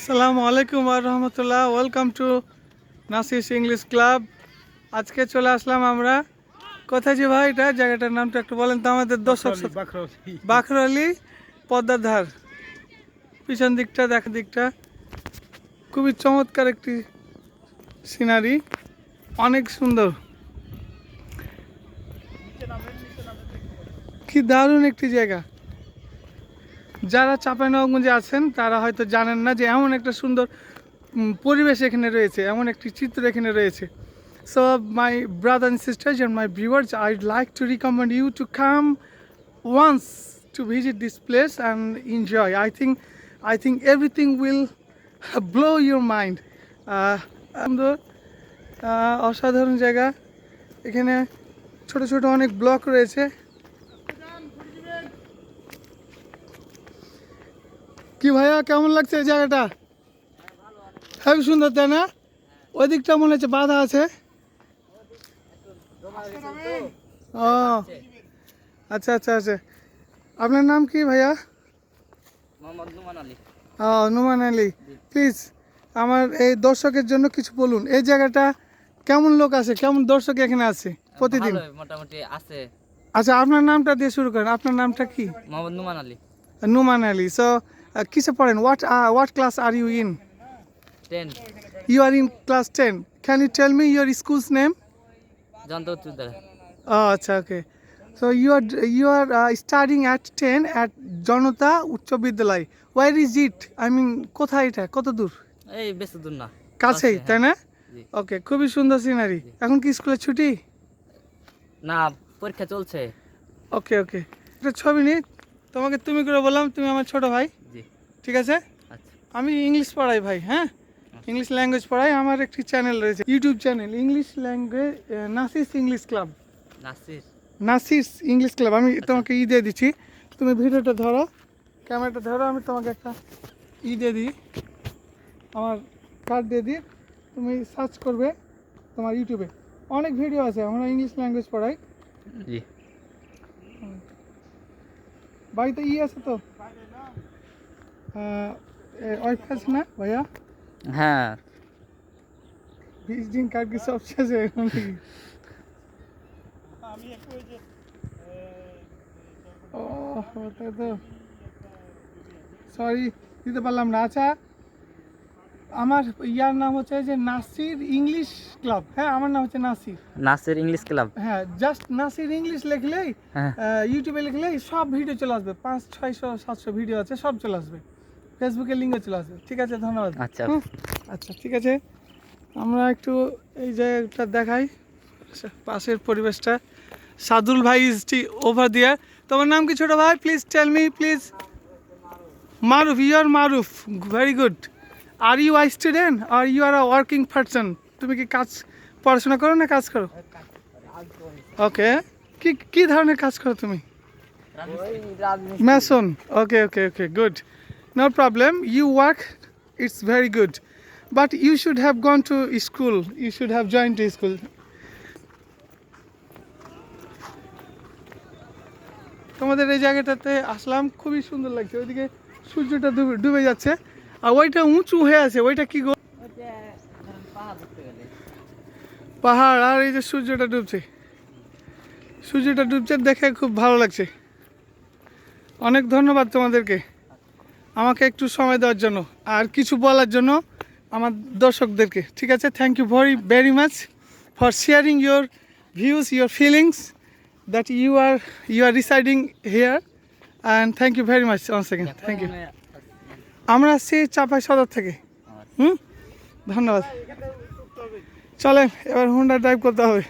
আসসালামু আলাইকুম আর রহমতুল্লাহ। Welcome to Nasis English club আজকে চলে আসলাম আমরা। কোথায় যে ভাই এটা? জায়গাটার নামটা একটু বলেন তো আমাদের দর্শক বাখরলি পদ্মার ধার পিছন দিকটা দেখ দিকটা। খুবই চমৎকার একটি সিনারি অনেক সুন্দর। কি দারুণ একটি জায়গা। যারা চাঁপাইনবাবগঞ্জে আছেন, তারা হয়তো জানেন না যে এমন একটা সুন্দর পরিবেশ এখানে রয়েছে, এমন একটি চিত্র এখানে রয়েছে। So my brother and sisters and my viewers I like to recommend you to come once to visit this place and enjoy I think I think everything will blow your mind সুন্দর অসাধারণ জায়গা। এখানে ছোট ছোট অনেক block রয়েছে। কি ভাইয়া কেমন লাগছে এই জায়গাটা? হেবি সুন্দর তাই না? ওই দিকটা মনে হচ্ছে বাধা আছে। ও আচ্ছা আচ্ছা আচ্ছা। আপনার নাম কি ভাইয়া? নুমান আলী। ও নুমান আলী। প্লিজ আমার এই দর্শকের জন্য কিছু বলুন। এই জায়গাটা কেমন লোক আছে? কেমন দর্শক এখানে আছে প্রতিদিন? মোটামুটি আছে। আচ্ছা আপনার নামটা দিয়ে শুরু করেন। আপনার নামটা কি? মোহাম্মদ নুমান আলী। নুমান আলী। সো কিসে পড়েন what what class are you in ten class 10. Can you tell me your school's name? জন্ত উচ্চবিদ্যালয় Oh, আচ্ছা. So you are you are uh, studying at 10 at Janata উচ্চ বিদ্যালয়. Where is it? I mean কোথায় এটা? কত দূর? এই বেশি দূর না কাছেই, কাছে, তাই না? ওকে, খুবই সুন্দর সিনারি। এখন কি স্কুলে ছুটি? না পরীক্ষা চলছে ওকে ওকে। একটা ছবি নি। তোমাকে তুমি করে বললাম তুমি আমার ছোট ভাই। ঠিক আছে? আচ্ছা। আমি ইংলিশ পড়াই ভাই, হ্যাঁ? ইংলিশ ল্যাঙ্গুয়েজ পড়াই আমার একটি চ্যানেল রয়েছে YouTube channel English language Nasis English club Nasis English club আমি তোমাকে ই দিয়ে দিচ্ছি তুমি ভিডিওটা ধরো ক্যামেরাটা ধরো আমি তোমাকে একটা ই দিয়ে দিই আমার কার্ড দিয়ে দিই তুমি সার্চ করবে তোমার ইউটিউবে অনেক ভিডিও আছে আমরা ইংলিশ ল্যাঙ্গুয়েজ পড়াই। বাড়িতে ই আছে তো? ওয়াইফাই আছে না ভাইয়া? হ্যাঁ। ভিজিটিং কার্ড কি সব শেষে ও তাই তো। সরি দিতে পারলাম না। আচ্ছা আমার ইয়ার নাম হচ্ছে যে নাসির ইংলিশ ক্লাব। হ্যাঁ আমার নাম হচ্ছে নাসির। Nasir English club. হ্যাঁ জাস্ট নাসির ইংলিশ লিখলেই হ্যাঁ। ইউটিউবে লিখলেই সব ভিডিও চলে আসবে। পাঁচ ছয়শো সাতশো ভিডিও আছে সব চলে আসবে। ফেসবুকে লিঙ্কও চলে আসবে ঠিক আছে ধন্যবাদ। আচ্ছা। আচ্ছা ঠিক আছে। আমরা একটু এই জায়গাটা দেখাই। আচ্ছা, পাশের পরিবেশটা। সাদুল ভাই ইজ টি ওভার দিয়ার তোমার নাম কি ছোট ভাই? Please tell me please Maruf you are Maruf. Very good are you I student are you are a working person তুমি কি কাজ পড়াশোনা করো না কাজ করো? ওকে কি কি ধরনের কাজ করো তুমি? Mason. Okay okay okay Good. No problem. You work. It's very good. But you should have gone to school. You should have joined to school. তোমাদের এই জায়গাটাতে আসলাম খুবই সুন্দর লাগছে ওইদিকে সূর্যটা ডুবে ডুবে যাচ্ছে আর ওইটা উঁচু হয়ে আছে ওইটা কি গো পাহাড় আর এই যে সূর্যটা ডুবছে সূর্যটা ডুবছে দেখে খুব ভালো লাগছে অনেক ধন্যবাদ তোমাদেরকে আমাকে একটু সময় দেওয়ার জন্য আর কিছু বলার জন্য আমার দর্শকদেরকে। ঠিক আছে? Thank you very very much for sharing your views your feelings that you are you are residing here and thank you very much one second thank you আমরা আসছি চাপাই সদর থেকে। হুম? ধন্যবাদ। চলেন, এবার হুন্ডা ড্রাইভ করতে হবে।